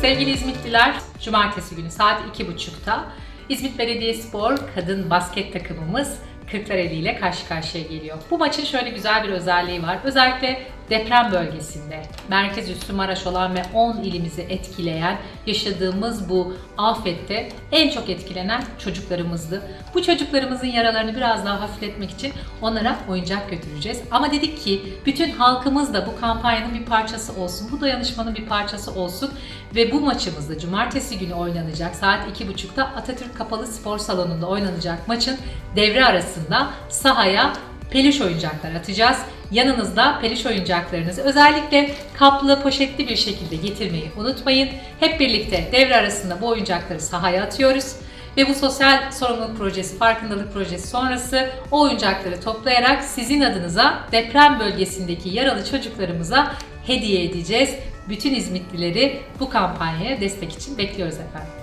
Sevgili İzmitliler, Cumartesi günü saat 2.30'da İzmit Belediyespor kadın basket takımımız Kırklareli ile karşı karşıya geliyor. Bu maçın şöyle güzel bir özelliği var. Özellikle deprem bölgesinde merkez üssü Maraş olan ve 10 ilimizi etkileyen yaşadığımız bu afette en çok etkilenen çocuklarımızdı. Bu çocuklarımızın yaralarını biraz daha hafifletmek için onlara oyuncak götüreceğiz. Ama dedik ki bütün halkımız da bu kampanyanın bir parçası olsun, bu dayanışmanın bir parçası olsun ve bu maçımızda cumartesi günü oynanacak saat 2.30'da Atatürk Kapalı Spor Salonu'nda oynanacak maçın devre arasında sahaya peluş oyuncaklar atacağız. Yanınızda peluş oyuncaklarınızı özellikle kaplı, poşetli bir şekilde getirmeyi unutmayın. Hep birlikte devre arasında bu oyuncakları sahaya atıyoruz. Ve bu sosyal sorumluluk projesi, farkındalık projesi sonrası o oyuncakları toplayarak sizin adınıza deprem bölgesindeki yaralı çocuklarımıza hediye edeceğiz. Bütün İzmitlileri bu kampanyaya destek için bekliyoruz efendim.